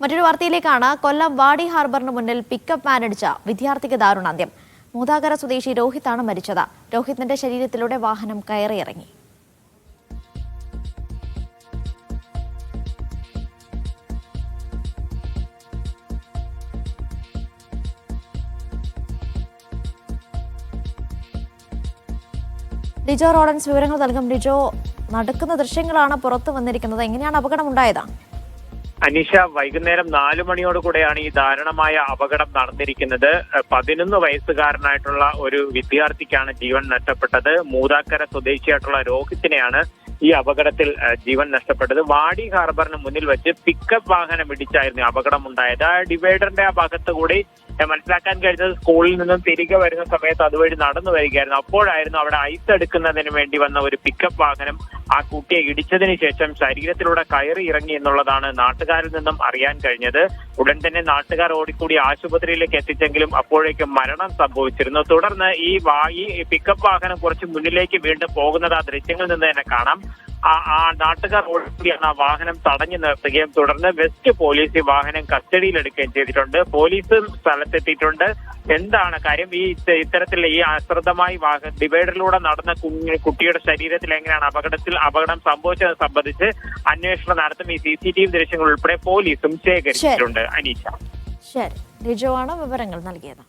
മറ്റൊരു വാർത്തയിലേക്കാണ് കൊല്ലം വാടി ഹാർബറിന് മുന്നിൽ പിക്കപ്പ് വാൻ അടിച്ച വിദ്യാർത്ഥിക്ക് ദാരുണാന്ത്യം. മൂതാകര സ്വദേശി രോഹിത്താണ് മരിച്ചത്. രോഹിത്തിന്റെ ശരീരത്തിലൂടെ വാഹനം കയറിയിറങ്ങി. ലിജോ റോഡൻസ് വിവരങ്ങൾ നൽകും. ലിജോ നടക്കുന്ന ദൃശ്യങ്ങളാണ് പുറത്തു വന്നിരിക്കുന്നത്. എങ്ങനെയാണ് അപകടം ഉണ്ടായത് അനിഷ വൈകുന്നേരം നാലു മണിയോട് കൂടെയാണ് ഈ ദാരുണമായ അപകടം നടന്നിരിക്കുന്നത്. പതിനൊന്ന് വയസ്സുകാരനായിട്ടുള്ള ഒരു വിദ്യാർത്ഥിക്കാണ് ജീവൻ നഷ്ടപ്പെട്ടത്. മൂതാക്കര സ്വദേശിയായിട്ടുള്ള രോഹിത്തിനെയാണ് ഈ അപകടത്തിൽ ജീവൻ നഷ്ടപ്പെട്ടത്. വാടി ഹാർബറിന് മുന്നിൽ വെച്ച് പിക്കപ്പ് വാഹനം ഇടിച്ചായിരുന്നു അപകടം ഉണ്ടായത് ആ ഡിവൈഡറിന്റെ ആ ഭാഗത്ത് കൂടി ഏഹ് മനസ്സിലാക്കാൻ കഴിഞ്ഞത് സ്കൂളിൽ നിന്നും തിരികെ വരുന്ന സമയത്ത് അതുവഴി നടന്നു വരികയായിരുന്നു. അപ്പോഴായിരുന്നു അവിടെ ഐസ് എടുക്കുന്നതിന് വേണ്ടി വന്ന ഒരു പിക്കപ്പ് വാഹനം ആ കുട്ടിയെ ഇടിച്ചതിന് ശേഷം ശരീരത്തിലൂടെ കയറി ഇറങ്ങി എന്നുള്ളതാണ് നാട്ടുകാരിൽ നിന്നും അറിയാൻ കഴിഞ്ഞത്. ഉടൻ തന്നെ നാട്ടുകാർ ഓടിക്കൂടി ആശുപത്രിയിലേക്ക് എത്തിച്ചെങ്കിലും അപ്പോഴേക്കും മരണം സംഭവിച്ചിരുന്നു. തുടർന്ന് ഈ വാ ഈ പിക്കപ്പ് വാഹനം കുറച്ച് മുന്നിലേക്ക് വീണ്ടും പോകുന്നത് ആ ദൃശ്യങ്ങളിൽ നിന്ന് തന്നെ കാണാം. ആ നാട്ടുകാർ ഓടിയാണ് ആ വാഹനം തടഞ്ഞു നിർത്തുകയും തുടർന്ന് വെസ്റ്റ് പോലീസ് ഈ വാഹനം കസ്റ്റഡിയിലെടുക്കുകയും ചെയ്തിട്ടുണ്ട്. പോലീസും സ്ഥലത്തെത്തിയിട്ടുണ്ട്. എന്താണ് കാര്യം? ഈ ഇത്തരത്തിൽ ഈ അശ്രദ്ധമായി വാഹന ഡിവൈഡറിലൂടെ നടന്ന കുട്ടിയുടെ ശരീരത്തിൽ എങ്ങനെയാണ് അപകടത്തിൽ അപകടം സംഭവിച്ചത് സംബന്ധിച്ച് അന്വേഷണം നടത്തും ഈ സി സി ടി വി ദൃശ്യങ്ങൾ ഉൾപ്പെടെ പോലീസും ശേഖരിച്ചിട്ടുണ്ട്. അനീഷ. ശരി. ലിജോ വിവരങ്ങൾ നൽകിയത്.